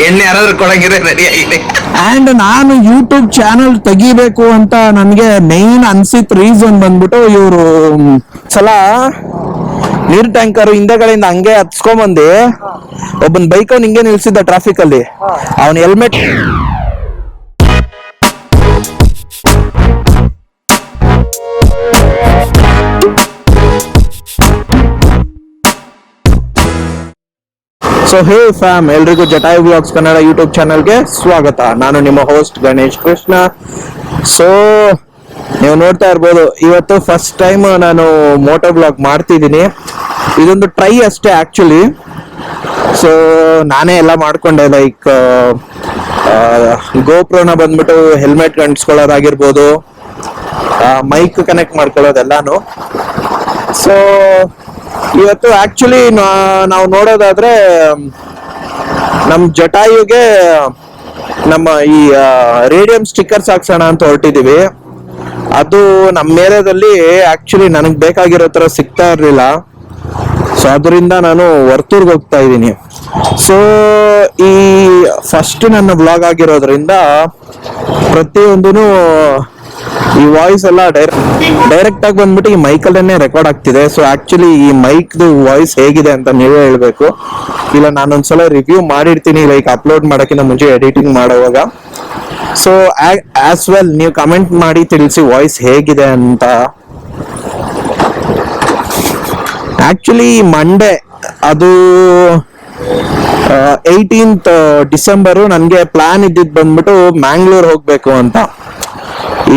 ಎಣ್ಣೆ ಯಾರಾದ್ರೂ ಕೊಡಂಗಿದ್ರೆ ರೆಡಿ ಆಗಿದೆ ಅಂಡ್ ನಾನು ಯೂಟ್ಯೂಬ್ ಚಾನಲ್ ತೆಗಿಬೇಕು ಅಂತ ನನ್ಗೆ ಮೇನ್ ಅನ್ಸಿತ್ ರೀಸನ್ ಬಂದ್ಬಿಟ್ಟು ಇವರು ಸಲ ನೀರ್ ಟ್ಯಾಂಕರ್ ಹಿಂದೆಗಳಿಂದ ಹಂಗೆ ಹತ್ಸ್ಕೊಂಬಂದು ಒಬ್ಬನ್ ಬೈಕ್ ಅವ್ನ ಹಿಂಗೆ ನಿಲ್ಸಿದ್ದ ಟ್ರಾಫಿಕ್ ಅಲ್ಲಿ. ಅವನ್ ಹೆಲ್ಮೆಟ್ ಸೊ ಹೇ ಫ್ಯಾಮ್ ಎಲ್ರಿಗೂ ಜಟಾಯ್ ಬ್ಲಾಗ್ಸ್ ಕನ್ನಡ ಯೂಟ್ಯೂಬ್ ಚಾನಲ್ಗೆ ಸ್ವಾಗತ. ನಾನು ನಿಮ್ಮ ಹೋಸ್ಟ್ ಗಣೇಶ್ ಕೃಷ್ಣ. ಸೊ ನೀವು ನೋಡ್ತಾ ಇರ್ಬೋದು, ಇವತ್ತು ಫಸ್ಟ್ ಟೈಮ್ ನಾನು ಮೋಟೋ ಬ್ಲಾಗ್ ಮಾಡ್ತಿದ್ದೀನಿ. ಇದೊಂದು ಟ್ರೈ ಅಷ್ಟೇ ಆಕ್ಚುಲಿ ಸೊ ನಾನೇ ಎಲ್ಲ ಮಾಡ್ಕೊಂಡೆ ಲೈಕ್ ಗೋಪ್ರೋನ ಬಂದ್ಬಿಟ್ಟು ಹೆಲ್ಮೆಟ್ ಗಂಟ್ಸ್ಕೊಳ್ಳೋದಾಗಿರ್ಬೋದು ಮೈಕ್ ಕನೆಕ್ಟ್ ಮಾಡ್ಕೊಳ್ಳೋದೆಲ್ಲಾನು. ಸೊ ಇವತ್ತು ಆಕ್ಚುಲಿ ನಾವು ನೋಡೋದಾದ್ರೆ, ನಮ್ ಜಟಾಯುಗೆ ನಮ್ಮ ಈ ರೇಡಿಯಂ ಸ್ಟಿಕ್ಕರ್ಸ್ ಹಾಕ್ಸೋಣ ಅಂತ ಹೊರಟಿದೀವಿ. ಅದು ನಮ್ಮ ಏರಿಯಾದಲ್ಲಿ ಆಕ್ಚುಲಿ ನನಗೆ ಬೇಕಾಗಿರೋ ತರ ಸಿಗ್ತಾ ಇರಲಿಲ್ಲ. ಸೊ ಅದರಿಂದ ನಾನು ವರ್ತೂರ್ಗೆ ಹೋಗ್ತಾ ಇದ್ದೀನಿ. ಸೊ ಈ ಫಸ್ಟ್ ನನ್ನ ಬ್ಲಾಗ್ ಆಗಿರೋದ್ರಿಂದ ಪ್ರತಿಯೊಂದೂ ಈ ವಾಯ್ಸ್ ಎಲ್ಲ ಡೈರೆಕ್ಟ್ ಆಗಿ ಬಂದ್ಬಿಟ್ಟು ಈ ಮೈಕಲ್ಲೇ ರೆಕಾರ್ಡ್ ಆಗ್ತಿದೆ. ಸೊ ಆಕ್ಚುಲಿ ಈ ಮೈಕ್ ವಾಯ್ಸ್ ಹೇಗಿದೆ ಅಂತ ನೀವೇ ಹೇಳ್ಬೇಕು. ಇಲ್ಲ, ನಾನೊಂದ್ಸಲ ರಿವ್ಯೂ ಮಾಡಿರ್ತೀನಿ ಲೈಕ್ ಅಪ್ಲೋಡ್ ಮಾಡೋಕ್ಕಿಂತ ಮುಂಚೆ ಎಡಿಟಿಂಗ್ ಮಾಡೋವಾಗ. ಸೊ ಆಸ್ ವೆಲ್ ನೀವು ಕಮೆಂಟ್ ಮಾಡಿ ತಿಳಿಸಿ ವಾಯ್ಸ್ ಹೇಗಿದೆ ಅಂತ. ಆಕ್ಚುಲಿ ಮಂಡೇ ಅದು ಏಯ್ಟೀನ್ತ್ ಡಿಸೆಂಬರು ನನಗೆ ಪ್ಲಾನ್ ಇದ್ದಿದ್ದು ಬಂದ್ಬಿಟ್ಟು ಮ್ಯಾಂಗ್ಳೂರ್ ಹೋಗಬೇಕು ಅಂತ.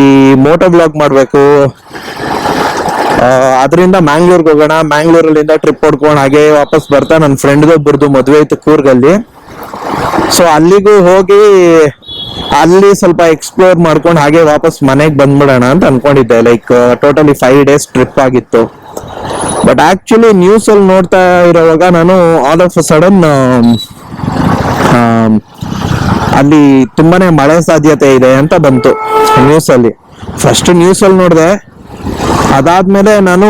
ಈ ಮೋಟೋ ಬ್ಲಾಗ್ ಮಾಡಬೇಕು. ಅದರಿಂದ ಮ್ಯಾಂಗ್ಳೂರ್ಗೆ ಹೋಗೋಣ. ಮ್ಯಾಂಗ್ಳೂರಲ್ಲಿಂದ ಟ್ರಿಪ್ ಹೊಡ್ಕೊಂಡು ಹಾಗೆ ವಾಪಸ್ ಬರ್ತಾ ನನ್ನ ಫ್ರೆಂಡ್ದೊಬ್ಬರದು ಮದುವೆ ಇತ್ತು ಕೂರ್ಗಲ್ಲಿ. ಸೊ ಅಲ್ಲಿಗೂ ಹೋಗಿ ಅಲ್ಲಿ ಸ್ವಲ್ಪ ಎಕ್ಸ್ಪ್ಲೋರ್ ಮಾಡ್ಕೊಂಡು ಹಾಗೆ ವಾಪಸ್ ಮನೆಗೆ ಬಂದ್ಬಿಡೋಣ ಅಂತ ಅನ್ಕೊಂಡಿದ್ದೆ. Like totally five days trip ಆಗಿತ್ತು. ಬಟ್ ಆಕ್ಚುಲಿ ನ್ಯೂಸ್ ಅಲ್ಲಿ ನೋಡ್ತಾ ಇರೋವಾಗ ನಾನು ಆಲ್ ಆಫ್ ಅ ಸಡನ್ ಅಲ್ಲಿ ತುಂಬಾನೇ ಮಳೆ ಸಾಧ್ಯತೆ ಇದೆ ಅಂತ ಬಂತು ನ್ಯೂಸ್ ಅಲ್ಲಿ. ಫಸ್ಟ್ ನ್ಯೂಸ್ ಅಲ್ಲಿ ನೋಡಿದೆ, ಅದಾದ್ಮೇಲೆ ನಾನು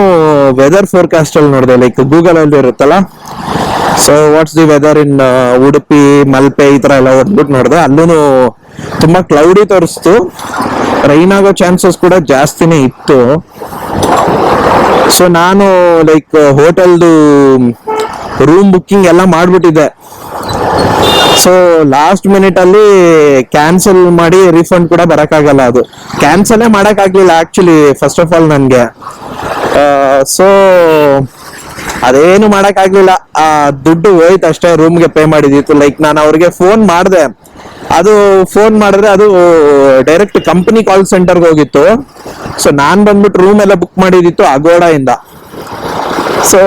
ವೆದರ್ ಫೋರ್ಕಾಸ್ಟ್ ಅಲ್ಲಿ ನೋಡಿದೆ ಲೈಕ್ ಗೂಗಲ್ ಅಲ್ಲಿ ಇರುತ್ತಲ್ಲ? So what's the weather in Udupi Malpe ಈ ತರ ಎಲ್ಲ ಹೊಡ್ಬಿಟ್ಟು ನೋಡಿದೆ ಅಲ್ಲೂ ತುಂಬಾ ಕ್ಲೌಡಿ ತೋರಿಸ್ತು. ರೈನ್ ಆಗೋ ಚಾನ್ಸಸ್ ಕೂಡ ಜಾಸ್ತಿನೇ ಇತ್ತು. ಸೊ ನಾನು ಲೈಕ್ ಹೋಟೆಲ್ದು ರೂಮ್ ಬುಕ್ಕಿಂಗ್ ಎಲ್ಲ ಮಾಡಿಬಿಟ್ಟಿದ್ದೆ. ಸೊ ಲಾಸ್ಟ್ ಮಿನಿಟ್ ಅಲ್ಲಿ ಕ್ಯಾನ್ಸಲ್ ಮಾಡಿ ರಿಫಂಡ್ ಕೂಡ ಬರಕ್ಕಾಗಲ್ಲ ಅದು. ಕ್ಯಾನ್ಸಲೇ ಮಾಡೋಕ್ಕಾಗಲಿಲ್ಲ ಆಕ್ಚುಲಿ ಫಸ್ಟ್ ಆಫ್ ಆಲ್ ನನಗೆ. ಸೊ ಅದೇನು ಮಾಡೋಕ್ಕಾಗಲಿಲ್ಲ. ಆ, ದುಡ್ಡು ಹೋಯ್ತು ಅಷ್ಟೇ ರೂಮ್ಗೆ ಪೇ ಮಾಡಿದಿತ್ತು ಲೈಕ್ ನಾನು ಅವ್ರಿಗೆ ಫೋನ್ ಮಾಡಿದೆ. ಅದು ಫೋನ್ ಮಾಡಿದ್ರೆ ಅದು ಡೈರೆಕ್ಟ್ ಕಂಪನಿ ಕಾಲ್ ಸೆಂಟರ್ಗೆ ಹೋಗಿತ್ತು. ಸೊ ನಾನು ಬಂದ್ಬಿಟ್ಟು ರೂಮ್ ಎಲ್ಲ ಬುಕ್ ಮಾಡಿದಿತ್ತು ಅಗೋಡ ಇಂದ ಸೊ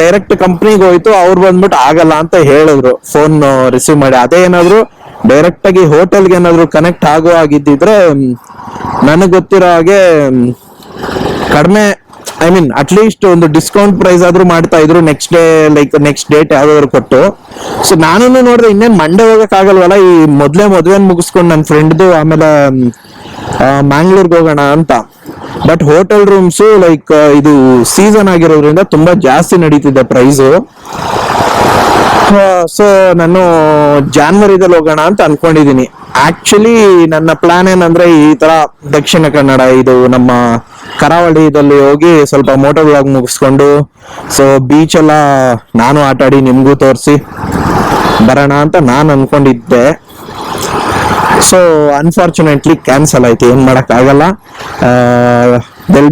ಡೈರೆಕ್ಟ್ ಕಂಪ್ನಿಗೆ ಹೋಯ್ತು, ಅವ್ರು ಬಂದ್ಬಿಟ್ಟು ಆಗಲ್ಲ ಅಂತ ಹೇಳಿದ್ರು. ಫೋನ್ ರಿಸೀವ್ ಮಾಡಿ. ಅದೇ ಏನಾದ್ರು ಡೈರೆಕ್ಟ್ ಆಗಿ ಹೋಟೆಲ್ಗೆ ಏನಾದ್ರು ಕನೆಕ್ಟ್ ಆಗೋ ಆಗಿದ್ದಿದ್ರೆ ನನಗೆ ಗೊತ್ತಿರೋ ಹಾಗೆ ಕಡಿಮೆ ಐ ಮೀನ್ ಅಟ್ಲೀಸ್ಟ್ ಒಂದು ಡಿಸ್ಕೌಂಟ್ ಪ್ರೈಸ್ ಆದ್ರೂ ಮಾಡ್ತಾ ಇದ್ರು next day like next date ಯಾವ್ದಾದ್ರು ಕೊಟ್ಟು. ಸೊ ನಾನು ನೋಡಿದ್ರೆ ಇನ್ನೇನ್ ಮಂಡೆ ಹೋಗಕ್ ಆಗಲ್ವಲ್ಲ, ಈ ಮೊದಲೇ ಮದುವೆ ಮುಗಿಸ್ಕೊಂಡು ನನ್ನ ಫ್ರೆಂಡ್ದು ಆಮೇಲೆ ಮ್ಯಾಂಗ್ಳೂರ್ಗೆ ಹೋಗೋಣ ಅಂತ. ಬಟ್ ಹೋಟೆಲ್ ರೂಮ್ಸ್ ಲೈಕ್ ಇದು ಸೀಸನ್ ಆಗಿರೋದ್ರಿಂದ ತುಂಬಾ ಜಾಸ್ತಿ ನಡೀತಿದೆ ಪ್ರೈಸು ಸೊ ನಾನು ಜಾನ್ವರಿದಲ್ಲಿ ಹೋಗೋಣ ಅಂತ ಅನ್ಕೊಂಡಿದೀನಿ. ಆಕ್ಚುಲಿ ನನ್ನ ಪ್ಲಾನ್ ಏನಂದ್ರೆ ಈ ತರ ದಕ್ಷಿಣ ಕನ್ನಡ, ಇದು ನಮ್ಮ ಕರಾವಳಿದಲ್ಲಿ ಹೋಗಿ ಸ್ವಲ್ಪ ಮೋಟೋ ಬ್ಲಾಗ್ ಮುಗಿಸ್ಕೊಂಡು ಸೊ ಬೀಚ್ ಎಲ್ಲ ನಾನು ಆಟ ಆಡಿ ನಿಮ್ಗೂ ತೋರಿಸಿ ಬರೋಣ ಅಂತ ನಾನು ಅನ್ಕೊಂಡಿದ್ದೆ. ಸೊ ಅನ್ಫಾರ್ಚುನೇಟ್ಲಿ ಕ್ಯಾನ್ಸಲ್ ಆಯ್ತು, ಏನ್ ಮಾಡಕ್ ಆಗಲ್ಲ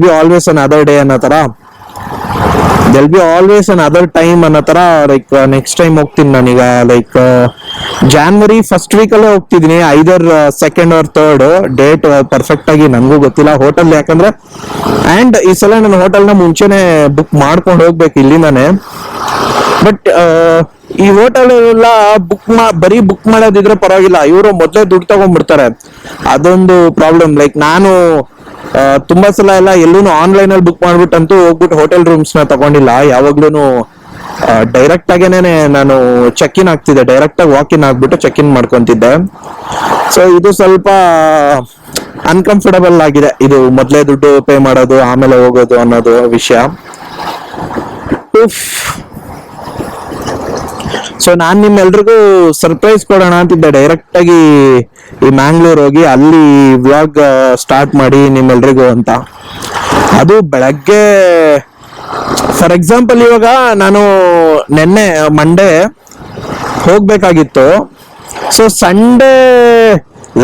be always another day ಅನ್ನೋ ತರ they'll be always another time ಅನ್ನೋ ತರ ಲೈಕ್ ನೆಕ್ಸ್ಟ್ ಟೈಮ್ ಹೋಗ್ತೀನಿ ನಾನೀಗ ಲೈಕ್ ಜಾನ್ವರಿ ಫಸ್ಟ್ ವೀಕ್ ಅಲ್ಲೇ ಹೋಗ್ತಿದೀನಿ either second or third date perfect ಆಗಿ ನನಗೂ ಗೊತ್ತಿಲ್ಲ ಹೋಟೆಲ್ ಯಾಕಂದ್ರೆ. ಅಂಡ್ ಈ ಸಲ ನಾನು ಹೋಟೆಲ್ನ ಮುಂಚೆನೆ ಬುಕ್ ಮಾಡ್ಕೊಂಡು ಹೋಗ್ಬೇಕು ಇಲ್ಲಿಂದಾನೆ. ಬಟ್ ಈ ಹೋಟೆಲ್ ಎಲ್ಲ ಬುಕ್ ಮಾ, ಬರೀ ಬುಕ್ ಮಾಡೋದಿದ್ರೆ ಪರವಾಗಿಲ್ಲ. ಇವರು ಮೊದಲೇ ದುಡ್ಡು ತಗೊಂಡ್ಬಿಡ್ತಾರೆ. ಅದೊಂದು ಪ್ರಾಬ್ಲಮ್ ಲೈಕ್ ನಾನು ತುಂಬಾ ಸಲ ಎಲ್ಲ ಎಲ್ಲೂ ಆನ್ಲೈನ್ ಅಲ್ಲಿ ಬುಕ್ ಮಾಡ್ಬಿಟ್ಟಂತೂ ಹೋಗ್ಬಿಟ್ಟು ಹೋಟೆಲ್ ರೂಮ್ಸ್ನ ತಗೊಂಡಿಲ್ಲ. ಯಾವಾಗ್ಲೂ ಡೈರೆಕ್ಟ್ ಆಗೇನೆ ನಾನು ಚೆಕ್ ಇನ್ ಆಗ್ತಿದ್ದೆ. ಡೈರೆಕ್ಟ್ ಆಗಿ ವಾಕ್ ಇನ್ ಆಗ್ಬಿಟ್ಟು ಚೆಕ್ ಇನ್ ಮಾಡ್ಕೊಂತಿದ್ದೆ. ಸೊ ಇದು ಸ್ವಲ್ಪ ಅನ್ಕಂಫರ್ಟಬಲ್ ಆಗಿದೆ. ಇದು ಮೊದಲೇ ದುಡ್ಡು ಪೇ ಮಾಡೋದು, ಆಮೇಲೆ ಹೋಗೋದು ಅನ್ನೋದು ವಿಷಯ. ಸೊ ನಾನು ನಿಮ್ಮೆಲ್ರಿಗೂ ಸರ್ಪ್ರೈಸ್ ಕೊಡೋಣ ಅಂತಿದ್ದೆ. ಡೈರೆಕ್ಟ್ ಆಗಿ ಈ ಮ್ಯಾಂಗ್ಳೂರ್ ಹೋಗಿ ಅಲ್ಲಿ ವ್ಲಾಗ್ ಸ್ಟಾರ್ಟ್ ಮಾಡಿ ನಿಮ್ಮೆಲ್ರಿಗೂ ಅಂತ. ಅದು ಬೆಳಗ್ಗೆ ಫಾರ್ ಎಕ್ಸಾಂಪಲ್ ಇವಾಗ ನಾನು ನಿನ್ನೆ ಮಂಡೇ ಹೋಗ್ಬೇಕಾಗಿತ್ತು. So Sunday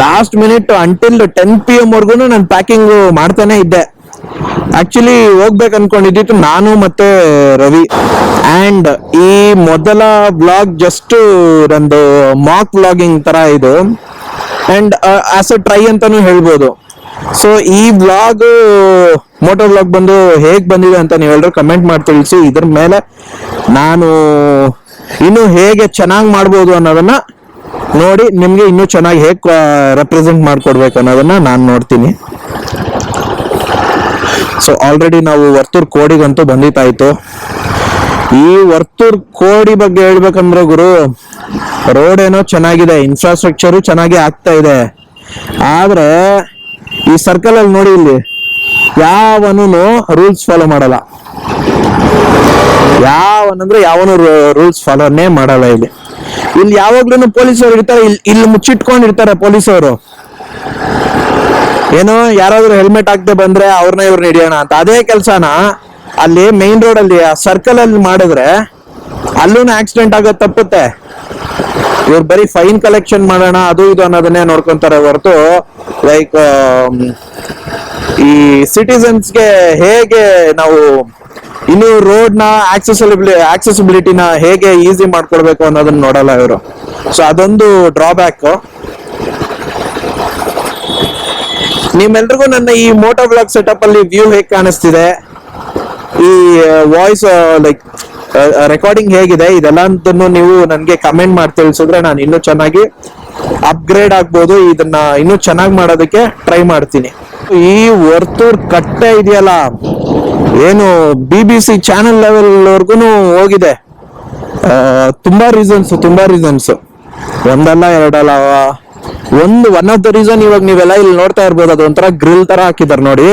last minute until ten P M ವರ್ಗು ನಾನು ಪ್ಯಾಕಿಂಗ್ ಮಾಡ್ತಾನೆ ಇದ್ದೆ. ಆಕ್ಚುಲಿ ಹೋಗ್ಬೇಕು ಅನ್ಕೊಂಡಿದ್ದಿತ್ತು ನಾನು ಮತ್ತೆ ರವಿ. ಅಂಡ್ ಈ ಮೊದಲ ಬ್ಲಾಗ್ ಜಸ್ಟ್ ನಂದು ಮಾಕ್ ವ್ಲಾಗಿಂಗ್ ತರ ಇದು. ಅಂಡ್ ಆಸ್ ಅ ಟ್ರೈ ಅಂತಾನು ಹೇಳ್ಬೋದು. ಸೊ ಈ ಬ್ಲಾಗ್ ಮೋಟೋ ಬ್ಲಾಗ್ ಬಂದು ಹೇಗ್ ಬಂದಿದೆ ಅಂತ ನೀವು ಎಲ್ಲರೂ ಕಮೆಂಟ್ ಮಾಡಿ ತಿಳಿಸಿ. ಇದ್ರ ಮೇಲೆ ನಾನು ಇನ್ನು ಹೇಗೆ ಚೆನ್ನಾಗಿ ಮಾಡ್ಬೋದು ಅನ್ನೋದನ್ನ ನೋಡಿ ನಿಮ್ಗೆ ಇನ್ನೂ ಚೆನ್ನಾಗಿ ಹೇಗೆ ರೆಪ್ರೆಸೆಂಟ್ ಮಾಡ್ಕೊಡ್ಬೇಕು ಅನ್ನೋದನ್ನ ನಾನು ನೋಡ್ತೀನಿ. ಸೊ ಆಲ್ರೆಡಿ ನಾವು ವರ್ತೂರ್ ಕೋಡಿಗಂತೂ ಬಂದಿತ್ತಾಯ್ತು. ಈ ವರ್ತೂರ್ ಕೋಡಿ ಬಗ್ಗೆ ಹೇಳ್ಬೇಕಂದ್ರೆ ಗುರು ರೋಡ್ ಏನೋ ಚೆನ್ನಾಗಿದೆ ಇನ್ಫ್ರಾಸ್ಟ್ರಕ್ಚರು ಚೆನ್ನಾಗಿ ಆಗ್ತಾ ಇದೆ. ಆದ್ರೆ, ಈ ಸರ್ಕಲ್ ಅಲ್ಲಿ ನೋಡಿ ಇಲ್ಲಿ ಯಾವನು ರೂಲ್ಸ್ ಫಾಲೋ ಮಾಡಲ್ಲ. ಯಾವನಂದ್ರೆ ಯಾವನು ರೂಲ್ಸ್ ಫಾಲೋನೇ ಮಾಡಲ್ಲ ಇಲ್ಲಿ. ಇಲ್ಲಿ ಯಾವಾಗ್ಲೂ ಪೊಲೀಸರು ಇರ್ತಾರೆ ಇಲ್ಲಿ ಇಲ್ಲಿ ಮುಚ್ಚಿಟ್ಕೊಂಡಿರ್ತಾರೆ ಪೊಲೀಸರು ಏನೋ, ಯಾರಾದ್ರೂ ಹೆಲ್ಮೆಟ್ ಹಾಕದೆ ಬಂದ್ರೆ ಅವ್ರನ್ನ ಇವ್ರನ್ನ ಹಿಡಿಯೋಣ ಅಂತ. ಅದೇ ಕೆಲಸನಾ ಅಲ್ಲಿ ಮೈನ್ ರೋಡ್ ಅಲ್ಲಿ, ಆ ಸರ್ಕಲ್ ಅಲ್ಲಿ ಮಾಡಿದ್ರೆ ಅಲ್ಲೂ ಆಕ್ಸಿಡೆಂಟ್ ಆಗೋದು ತಪ್ಪುತ್ತೆ. ಇವ್ರು ಬರೀ ಫೈನ್ ಕಲೆಕ್ಷನ್ ಮಾಡೋಣ, ಅದು ಇದು ಅನ್ನೋದನ್ನೇ ನೋಡ್ಕೊಂತಾರೆ ಹೊರತು ಲೈಕ್ ಈ ಸಿಟಿಸನ್ಸ್ಗೆ ಹೇಗೆ ನಾವು ಇನ್ನು ರೋಡ್ನ ಆಕ್ಸೆಸಿಬಿಲಿ ಆಕ್ಸೆಸಿಬಿಲಿಟಿನ ಹೇಗೆ ಈಸಿ ಮಾಡ್ಕೊಳ್ಬೇಕು ಅನ್ನೋದನ್ನ ನೋಡಲ್ಲ ಇವರು. ಸೊ ಅದೊಂದು ಡ್ರಾಬ್ಯಾಕ್ ನಿಮ್ಮೆಲ್ರಿಗೂ ನನ್ನ ಈ ಮೋಟೋ ಬ್ಲಾಗ್ ಸೆಟಪ್ ಅಲ್ಲಿ ವ್ಯೂ ಹೇಗೆ ಕಾಣಿಸ್ತಿದೆ? ಈ ವಾಯ್ಸ್ ಲೈಕ್ ರೆಕಾರ್ಡಿಂಗ್ ಹೇಗಿದೆ? ಇದೆಲ್ಲದನ್ನು ನೀವು ನನಗೆ ಕಮೆಂಟ್ ಮಾಡಿ ತಿಳಿಸಿದ್ರೆ ನಾನು ಇನ್ನೂ ಚೆನ್ನಾಗಿ ಅಪ್ಗ್ರೇಡ್ ಆಗ್ಬೋದು. ಇದನ್ನ ಇನ್ನೂ ಚೆನ್ನಾಗಿ ಮಾಡೋದಕ್ಕೆ ಟ್ರೈ ಮಾಡ್ತೀನಿ. ಈ ವರ್ತೂರ್ ಕಟ್ಟೆ ಇದೆಯಲ್ಲ, ಏನು B B C channel level ವರ್ಗುನು ಹೋಗಿದೆ. ತುಂಬಾ ರೀಸನ್ಸ್ ತುಂಬಾ ರೀಸನ್ಸ್ ಒಂದಲ್ಲ, ಎರಡಲ್ಲ ಒಂದು ಒನ್ ಆಫ್ ದ ರೀಸನ್ ಇವಾಗ ನೀವೆಲ್ಲ ಇಲ್ಲಿ ನೋಡ್ತಾ ಇರ್ಬೋದು, ಅದು ಒಂಥರ ಗ್ರಿಲ್ ತರ ಹಾಕಿದಾರೆ ನೋಡಿ.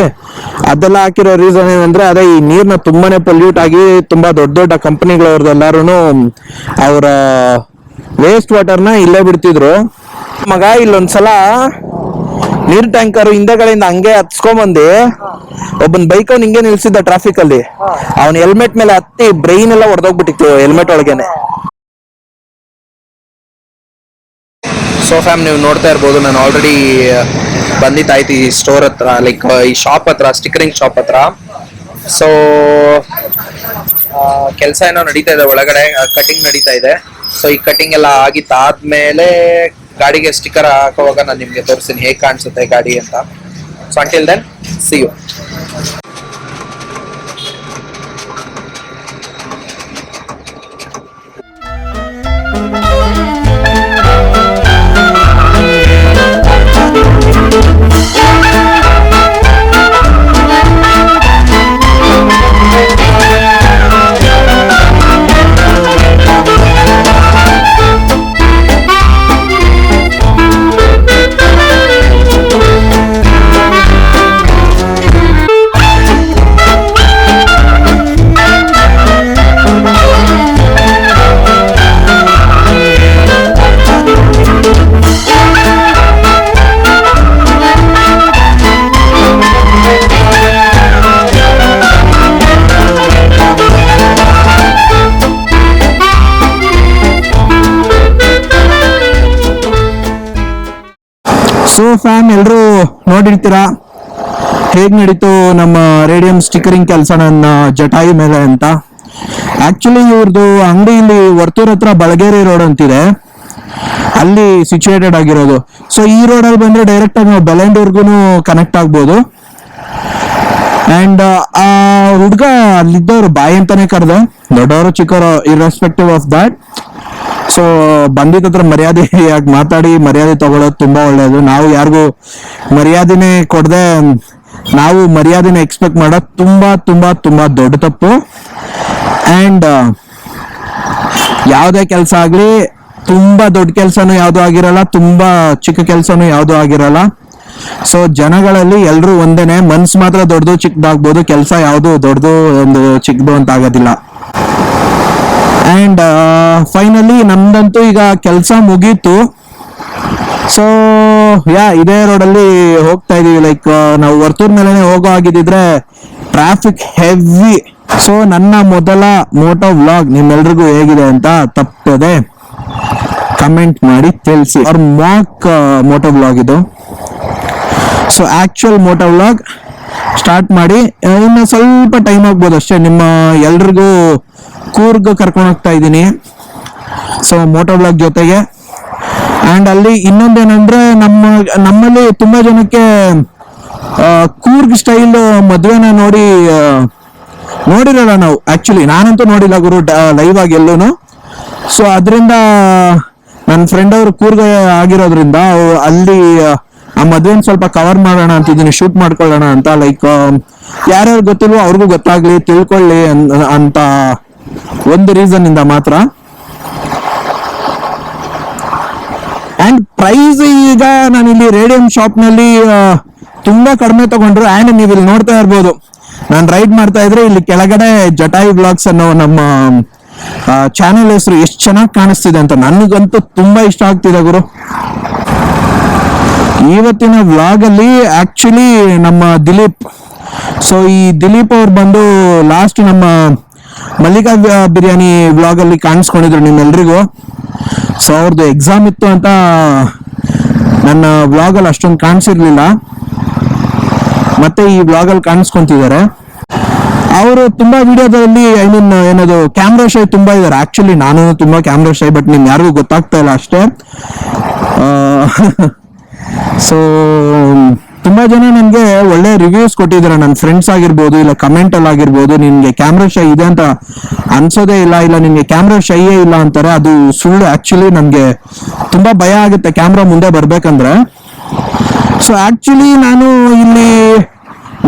ಅದೆಲ್ಲ ಹಾಕಿರೋ ರೀಸನ್ ಏನಂದ್ರೆ, ಅದೇ ಈ ನೀರ್ನ ತುಂಬಾನೇ ಪೊಲ್ಯೂಟ್ ಆಗಿ ತುಂಬಾ ದೊಡ್ಡ ದೊಡ್ಡ ಕಂಪನಿಗಳವ್ರದ್ದೆಲ್ಲಾರು ಅವರ ವೇಸ್ಟ್ ವಾಟರ್ನ ಇಲ್ಲೇ ಬಿಡ್ತಿದ್ರು. ಮಗ, ಇಲ್ಲೊಂದ್ಸಲ ನೀರ್ ಟ್ಯಾಂಕರ್ ಹಿಂದೆಗಳಿಂದ ಹಂಗೆ ಹತ್ಸ್ಕೊಂಬಂದು ಒಬ್ಬನ್ ಬೈಕ್ ಅವ್ನ ಹಿಂಗೆ ನಿಲ್ಸಿದ್ದ ಟ್ರಾಫಿಕ್ ಅಲ್ಲಿ. ಅವ್ನ ಹೆಲ್ಮೆಟ್ ಮೇಲೆ ಹತ್ತಿ ಬ್ರೈನ್ ಎಲ್ಲ ಹೊಡೆದೋಗ್ಬಿಟ್ಟಿತ್ತು ಹೆಲ್ಮೆಟ್ ಒಳಗೇನೆ. ಸೊ ಫ್ಯಾಮ್ ನೀವು ನೋಡ್ತಾ ಇರ್ಬೋದು. ನಾನು ಆಲ್ರೆಡಿ ಬಂದಿತ್ತಾಯ್ತು ಈ ಸ್ಟೋರ್ ಹತ್ರ ಲೈಕ್ ಈ ಶಾಪ್ ಹತ್ರ ಸ್ಟಿಕರಿಂಗ್ ಶಾಪ್ ಹತ್ರ. ಸೊ ಕೆಲಸ ಏನೋ ನಡೀತಾ ಇದೆ ಒಳಗಡೆ ಕಟಿಂಗ್ ನಡೀತಾ ಇದೆ. ಸೊ ಈ ಕಟಿಂಗ್ ಎಲ್ಲ ಆಗಿದ್ದಾದ್ಮೇಲೆ ಗಾಡಿಗೆ ಸ್ಟಿಕ್ಕರ್ ಹಾಕುವಾಗ ನಾನು ನಿಮಗೆ ತೋರಿಸ್ತೀನಿ, ಹೇಗೆ ಕಾಣಿಸುತ್ತೆ ಗಾಡಿ ಅಂತ. So until then see you so fam ಎಲ್ಲರೂ ನೋಡಿರ್ತೀರಾ? ಹೇಗ್ ನಡೀತು ನಮ್ಮ ರೇಡಿಯಂ ಸ್ಟಿಕರಿಂಗ್ ಕೆಲಸ ನನ್ನ ಜಟಾಯಿ ಮೇಲೆ ಅಂತ? ಆಕ್ಚುಲಿ ಇವ್ರದ್ದು ಅಂಗಡಿ ಇಲ್ಲಿ ವರ್ತೂರ್ ಹತ್ರ ಬಳಗೇರಿ ರೋಡ್ ಅಂತಿದೆ. ಅಲ್ಲಿ ಸಿಚುಯೇಟೆಡ್ ಆಗಿರೋದು. ಸೊ ಈ ರೋಡಲ್ಲಿ ಬಂದ್ರೆ ಡೈರೆಕ್ಟ್ ಆಗಿ ನಾವು ಬೆಲೆಂಡೂರ್ಗು ಕನೆಕ್ಟ್ ಆಗ್ಬೋದು. ಅಂಡ್ ಆ ಹುಡ್ಗ ಅಲ್ಲಿದ್ದವ್ರು ಬಾಯಿ ಅಂತಾನೆ ಕರೆದ. ದೊಡ್ಡವರು ಚಿಕ್ಕವರು ಇರ್ರೆಸ್ಪೆಕ್ಟಿವ್ ಆಫ್ ದಟ್ ಸೊ ಬಂದಿದ್ದ ಹತ್ರ ಮರ್ಯಾದೆಯಾಗಿ ಮಾತಾಡಿ ಮರ್ಯಾದೆ ತಗೊಳ್ಳೋದು ತುಂಬಾ ಒಳ್ಳೆಯದು ನಾವು ಯಾರಿಗೂ ಮರ್ಯಾದೆನೇ ಕೊಡದೆ, ನಾವು ಮರ್ಯಾದೆನ ಎಕ್ಸ್ಪೆಕ್ಟ್ ಮಾಡೋದು ತುಂಬಾ ತುಂಬಾ ತುಂಬಾ ದೊಡ್ಡ ತಪ್ಪು. ಅಂಡ್ ಯಾವುದೇ ಕೆಲಸ ಆಗಲಿ, ತುಂಬಾ ದೊಡ್ಡ ಕೆಲಸನೂ ಯಾವ್ದು ಆಗಿರಲ್ಲ, ತುಂಬಾ ಚಿಕ್ಕ ಕೆಲಸನೂ ಯಾವ್ದು ಆಗಿರಲ್ಲ. ಸೊ ಜನಗಳಲ್ಲಿ ಎಲ್ಲರೂ ಒಂದೇನೆ, ಮನ್ಸು ಮಾತ್ರ ದೊಡ್ಡದು ಚಿಕ್ಕದಾಗ್ಬೋದು, ಕೆಲಸ ಯಾವುದು ದೊಡ್ಡದು ಒಂದು ಚಿಕ್ಕದು ಅಂತ ಆಗೋದಿಲ್ಲ. ಆ್ಯಂಡ್ ಫೈನಲಿ ನಮ್ದಂತೂ ಈಗ ಕೆಲಸ ಮುಗೀತು. ಸೊ ಯಾ ಇದೇ ರೋಡಲ್ಲಿ ಹೋಗ್ತಾ ಇದೀವಿ. ಲೈಕ್ ನಾವು ವರ್ತೂರ್ ಮೇಲೆ ಹೋಗೋ ಆಗಿದ್ದಿದ್ರೆ ಟ್ರಾಫಿಕ್ ಹೆವಿ ಸೊ ನನ್ನ ಮೊದಲ ಮೋಟೋ ವ್ಲಾಗ್ ನಿಮ್ಮೆಲ್ರಿಗೂ ಹೇಗಿದೆ ಅಂತ ತಪ್ಪದೆ ಕಮೆಂಟ್ ಮಾಡಿ ತಿಳಿಸಿ. ಅವ್ರ ಮಾಕ್ ಮೋಟೋ ವ್ಲಾಗ್ ಇದು. So actual moto vlog start ಮಾಡಿ, ಇನ್ನು ಸ್ವಲ್ಪ ಟೈಮ್ ಆಗ್ಬೋದು ಅಷ್ಟೇ. ನಿಮ್ಮ ಎಲ್ರಿಗೂ ಕೂರ್ಗ್ ಕರ್ಕೊಂಡು ಹೋಗ್ತಾ ಇದ್ದೀನಿ. ಸೊ ಮೋಟೋ ಬ್ಲಾಗ್ ಜೊತೆಗೆ. ಆ್ಯಂಡ್ ಅಲ್ಲಿ ಇನ್ನೊಂದೇನಂದ್ರೆ ನಮ್ಮ, ನಮ್ಮಲ್ಲಿ ತುಂಬ ಜನಕ್ಕೆ ಕೂರ್ಗ್ ಸ್ಟೈಲ್ ಮದುವೆನ ನೋಡಿ ನೋಡಿರಲ್ಲ ನಾವು. ಆ್ಯಕ್ಚುಲಿ ನಾನಂತೂ ನೋಡಿಲ್ಲ ಗುರು ಲೈವ್ ಆಗಿ ಎಲ್ಲೂ ಸೊ ಅದರಿಂದ ನನ್ನ ಫ್ರೆಂಡ್ ಅವರು ಕೂರ್ಗ ಆಗಿರೋದ್ರಿಂದ ಅಲ್ಲಿ ಆ, ಮದುವೆನ ಸ್ವಲ್ಪ ಕವರ್ ಮಾಡೋಣ ಅಂತ ಇದನ್ನ ಶೂಟ್ ಮಾಡ್ಕೊಳ್ಳೋಣ ಅಂತ ಲೈಕ್ ಯಾರ್ಯಾರು ಗೊತ್ತಿಲ್ವೋ ಅವ್ರಿಗೂ ಗೊತ್ತಾಗ್ಲಿ ತಿಳ್ಕೊಳ್ಳಿ ಅಂತ ಒಂದು ರೀಸನ್ ಇಂದ ಮಾತ್ರ. ಅಂಡ್ ಪ್ರೈಸ್ ಈಗ ನಾನು ಇಲ್ಲಿ ರೇಡಿಯಂ ಶಾಪ್ನಲ್ಲಿ ತುಂಬಾ ಕಡಿಮೆ ತಗೊಂಡ್ರು ಅಂಡ್ ನೀವು ಇಲ್ಲಿ ನೋಡ್ತಾ ಇರ್ಬೋದು. ನಾನು ರೈಡ್ ಮಾಡ್ತಾ ಇದ್ರೆ ಇಲ್ಲಿ ಕೆಳಗಡೆ ಜಟಾಯಿ ಬ್ಲಾಗ್ಸ್ ಅನ್ನೋ ನಮ್ಮ ಚಾನೆಲ್ ಹೆಸರು ಎಷ್ಟು ಚೆನ್ನಾಗಿ ಕಾಣಿಸ್ತಿದೆ ಅಂತ ನನಗಂತೂ ತುಂಬಾ ಇಷ್ಟ ಆಗ್ತಿದೆ ಗುರು. ಇವತ್ತಿನ ವ್ಲಾಗ್ ಅಲ್ಲಿ ಆಕ್ಚುಲಿ ನಮ್ಮ ದಿಲೀಪ್ ಸೊ ಈ ದಿಲೀಪ್ ಅವ್ರು ಬಂದು ಲಾಸ್ಟ್ ನಮ್ಮ ಮಲ್ಲಿಕಾ ಬಿರಿಯಾನಿ ವ್ಲಾಗ್ ಅಲ್ಲಿ ಕಾಣಿಸ್ಕೊಂಡಿದ್ರು ನಿಮ್ಮೆಲ್ರಿಗೂ. ಸೊ ಅವ್ರದ್ದು ಎಕ್ಸಾಮ್ ಇತ್ತು ಅಂತ ನನ್ನ ವ್ಲಾಗ್ ಅಲ್ಲಿ ಅಷ್ಟೊಂದು ಕಾಣಿಸಿರ್ಲಿಲ್ಲ. ಮತ್ತೆ ಈ ವ್ಲಾಗ್ ಅಲ್ಲಿ ಕಾಣಿಸ್ಕೊಂತಿದ್ದಾರೆ. ಅವರು ತುಂಬಾ ವಿಡಿಯೋದಲ್ಲಿ ಐ ಮೀನ್ ಏನದು ಕ್ಯಾಮ್ರಾ ಶೈ ತುಂಬಾ ಇದಾರೆ. ಆಕ್ಚುಲಿ ನಾನು ತುಂಬಾ ಕ್ಯಾಮ್ರಾ ಶೈ ಬಟ್ ನಿಮ್ ಯಾರಿಗೂ ಗೊತ್ತಾಗ್ತಾ ಇಲ್ಲ ಅಷ್ಟೇ. ಸೊ ತುಂಬಾ ಜನ ನನಗೆ ಒಳ್ಳೆ ರಿವ್ಯೂಸ್ ಕೊಟ್ಟಿದ್ದಾರೆ. ನನ್ನ ಫ್ರೆಂಡ್ಸ್ ಆಗಿರ್ಬೋದು, ಇಲ್ಲ ಕಮೆಂಟ್ ಅಲ್ಲಿ ಆಗಿರ್ಬೋದು, ನಿನ್ಗೆ ಕ್ಯಾಮ್ರಾ ಶೈ ಇದೆ ಅಂತ ಅನ್ಸೋದೇ ಇಲ್ಲ ಇಲ್ಲ ನಿನ್ಗೆ ಕ್ಯಾಮ್ರಾ ಶೈಯೇ ಇಲ್ಲ ಅಂತಾರೆ. ಅದು ಸುಳ್ಳು ಆಕ್ಚುಲಿ ನನ್ಗೆ ತುಂಬಾ ಭಯ ಆಗುತ್ತೆ ಕ್ಯಾಮ್ರಾ ಮುಂದೆ ಬರ್ಬೇಕಂದ್ರೆ. ಸೊ ಆಕ್ಚುಲಿ ನಾನು ಇಲ್ಲಿ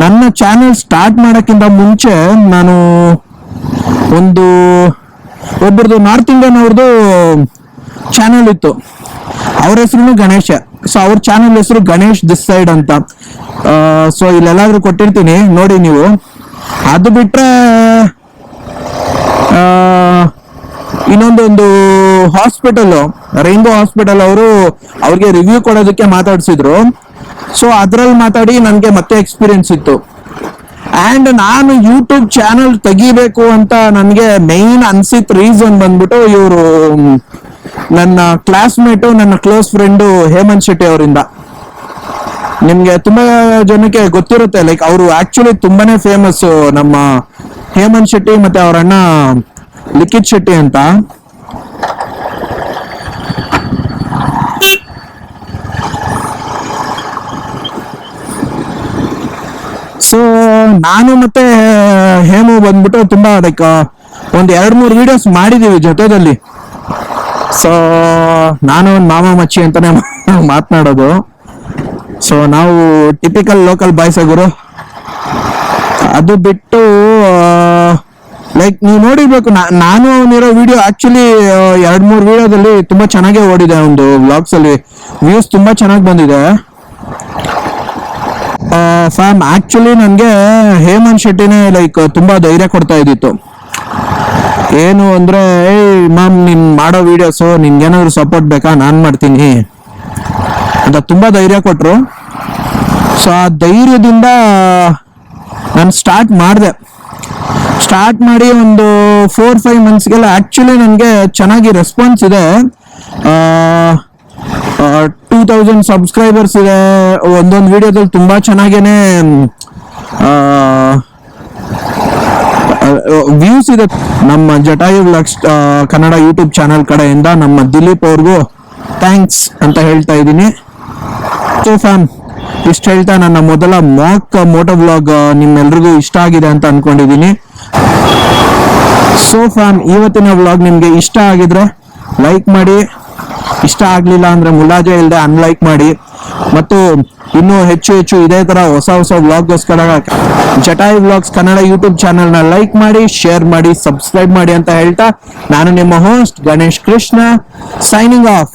ನನ್ನ ಚಾನೆಲ್ ಸ್ಟಾರ್ಟ್ ಮಾಡೋಕ್ಕಿಂತ ಮುಂಚೆ ನಾನು ಒಂದು ಒಬ್ಬರದು ನಾರ್ತ್ ಇಂಡಿಯನ್ ಅವ್ರದ್ದು ಚಾನೆಲ್ ಇತ್ತು. ಅವ್ರ ಹೆಸರು ಗಣೇಶ. ಸೊ ಅವ್ರ ಚಾನೆಲ್ ಹೆಸರು ಗಣೇಶ್ ದಿಸ್ ಸೈಡ್ ಅಂತ. ಸೊ ಇಲ್ಲೆಲ್ಲಾದ್ರೂ ಕೊಟ್ಟಿರ್ತೀನಿ, ನೋಡಿ ನೀವು. ಅದು ಬಿಟ್ರೆ ಇನ್ನೊಂದೊಂದು ಹಾಸ್ಪಿಟಲ್ ರೈನ್ಬೋ ಹಾಸ್ಪಿಟಲ್ ಅವರು ಅವ್ರಿಗೆ ರಿವ್ಯೂ ಕೊಡೋದಕ್ಕೆ ಮಾತಾಡಿಸಿದ್ರು. ಸೊ ಅದ್ರಲ್ಲಿ ಮಾತಾಡಿ ನನಗೆ ಮತ್ತೆ ಎಕ್ಸ್ಪೀರಿಯನ್ಸ್ ಇತ್ತು. ಆ್ಯಂಡ್ ನಾನು ಯೂಟ್ಯೂಬ್ ಚಾನಲ್ ತೆಗಿಬೇಕು ಅಂತ ನನಗೆ ಮೈನ್ ಅನ್ಸಿತ್ ರೀಸನ್ ಬಂದ್ಬಿಟ್ಟು ಇವರು ನನ್ನ ಕ್ಲಾಸ್ಮೇಟು ನನ್ನ ಕ್ಲೋಸ್ ಫ್ರೆಂಡು ಹೇಮಂತ್ ಶೆಟ್ಟಿ ಅವರಿಂದ. ನಿಮ್ಗೆ ತುಂಬಾ ಜನಕ್ಕೆ ಗೊತ್ತಿರುತ್ತೆ ಲೈಕ್ ಅವರು ಆಕ್ಚುಲಿ ತುಂಬಾನೇ ಫೇಮಸ್ ನಮ್ಮ ಹೇಮಂತ್ ಶೆಟ್ಟಿ ಮತ್ತೆ ಅವರ ಅಣ್ಣ ಲಿಖಿತ್ ಶೆಟ್ಟಿ ಅಂತ. ಸೊ ನಾನು ಮತ್ತೆ ಹೇಮು ಬಂದ್ಬಿಟ್ಟು ತುಂಬಾ ಲೈಕ್ ಒಂದ್ ಎರಡ್ ಮೂರು ವಿಡಿಯೋಸ್ ಮಾಡಿದೀವಿ ಜೊತೆದಲ್ಲಿ. ಸೊ ನಾನು ಮಾಮ ಮಚ್ಚಿ ಅಂತಾನೆ ಮಾತನಾಡೋದು. ಸೊ ನಾವು ಟಿಪಿಕಲ್ ಲೋಕಲ್ ಬಾಯ್ಸ್ ಗುರು. ಅದು ಬಿಟ್ಟು ಲೈಕ್ ನೀವು ನೋಡಿರ್ಬೇಕು ನಾನು ಅವನಿರೋ ವಿಡಿಯೋ ಆಕ್ಚುಲಿ ಎರಡ್ ಮೂರು ವಿಡಿಯೋದಲ್ಲಿ ತುಂಬಾ ಚೆನ್ನಾಗೇ ಓಡಿದೆ ಒಂದು ವ್ಲಾಗ್ಸ್ ಅಲ್ಲಿ. ವ್ಯೂಸ್ ತುಂಬಾ ಚೆನ್ನಾಗಿ ಬಂದಿದೆ. ಫ್ಯಾಮ್ ಆಕ್ಚುಲಿ ನನಗೆ ಹೇಮಂತ್ ಶೆಟ್ಟಿನೇ ಲೈಕ್ ತುಂಬಾ ಧೈರ್ಯ ಕೊಡ್ತಾ ಇದ್ದಿತ್ತು. ಏನು ಅಂದ್ರೆ, ಏಯ್ ಮ್ಯಾಮ್ ನಿಮ್ಮ ಮಾಡೋ ವಿಡಿಯೋಸು ನಿನ್ಗೇನಾದ್ರು ಸಪೋರ್ಟ್ ಬೇಕಾ? ನಾನ್ ಮಾಡ್ತೀನಿ. ಅಂತ ತುಂಬಾ ಧೈರ್ಯ ಕೊಟ್ರು. ಸೊ ಆ ಧೈರ್ಯದಿಂದ ನಾನು ಸ್ಟಾರ್ಟ್ ಮಾಡಿದೆ. ಸ್ಟಾರ್ಟ್ ಮಾಡಿ ಒಂದು ಫೋರ್ ಫೈವ್ ಮಂತ್ಸ್ಗೆಲ್ಲ ಆ್ಯಕ್ಚುಲಿ ನನಗೆ ಚೆನ್ನಾಗಿ ರೆಸ್ಪಾನ್ಸ್ ಇದೆ. ಟೂ ತೌಸಂಡ್ ಸಬ್ಸ್ಕ್ರೈಬರ್ಸ್ ಇದೆ. ಒಂದೊಂದು ವಿಡಿಯೋದಲ್ಲಿ ತುಂಬಾ ಚೆನ್ನಾಗೇನೆ ವ್ಯೂಸ್ ಇದೆ. ನಮ್ಮ Jatayu vlogs Kannada YouTube channel ಕಡೆಯಿಂದ ನಮ್ಮ ದಿಲೀಪ್ ಅವ್ರಿಗೂ ಥ್ಯಾಂಕ್ಸ್ ಅಂತ ಹೇಳ್ತಾ ಇದ್ದೀನಿ. ಸೊ ಫ್ಯಾಮ್ ಇಷ್ಟು ಹೇಳ್ತಾ ನನ್ನ ಮೊದಲ ಮಾಕ್ ಮೋಟೋ ವ್ಲಾಗ್ ನಿಮ್ಮೆಲ್ರಿಗೂ ಇಷ್ಟ ಆಗಿದೆ ಅಂತ ಅನ್ಕೊಂಡಿದ್ದೀನಿ. ಸೊ ಫ್ಯಾಮ್ ಇವತ್ತಿನ ವ್ಲಾಗ್ ನಿಮಗೆ ಇಷ್ಟ ಆಗಿದ್ರೆ ಲೈಕ್ ಮಾಡಿ. ಇಷ್ಟ ಆಗಲಿಲ್ಲ ಅಂದರೆ ಮುಲಾಜೆ ಇಲ್ಲದೆ ಅನ್ಲೈಕ್ ಮಾಡಿ. ಮತ್ತು ಇನ್ನೂ ಹೆಚ್ಚು ಹೆಚ್ಚು ಇದೇ ತರ ಹೊಸ ಹೊಸ ವ್ಲಾಗ್ಗೋಸ್ಕರ ಜಟಾಯಿ ವ್ಲಾಗ್ಸ್ ಕನ್ನಡ ಯೂಟ್ಯೂಬ್ ಚಾನೆಲ್ನ ಲೈಕ್ ಮಾಡಿ ಶೇರ್ ಮಾಡಿ ಸಬ್ಸ್ಕ್ರೈಬ್ ಮಾಡಿ ಅಂತ ಹೇಳ್ತಾ ನಾನು ನಿಮ್ಮ host Ganesh Krishna signing off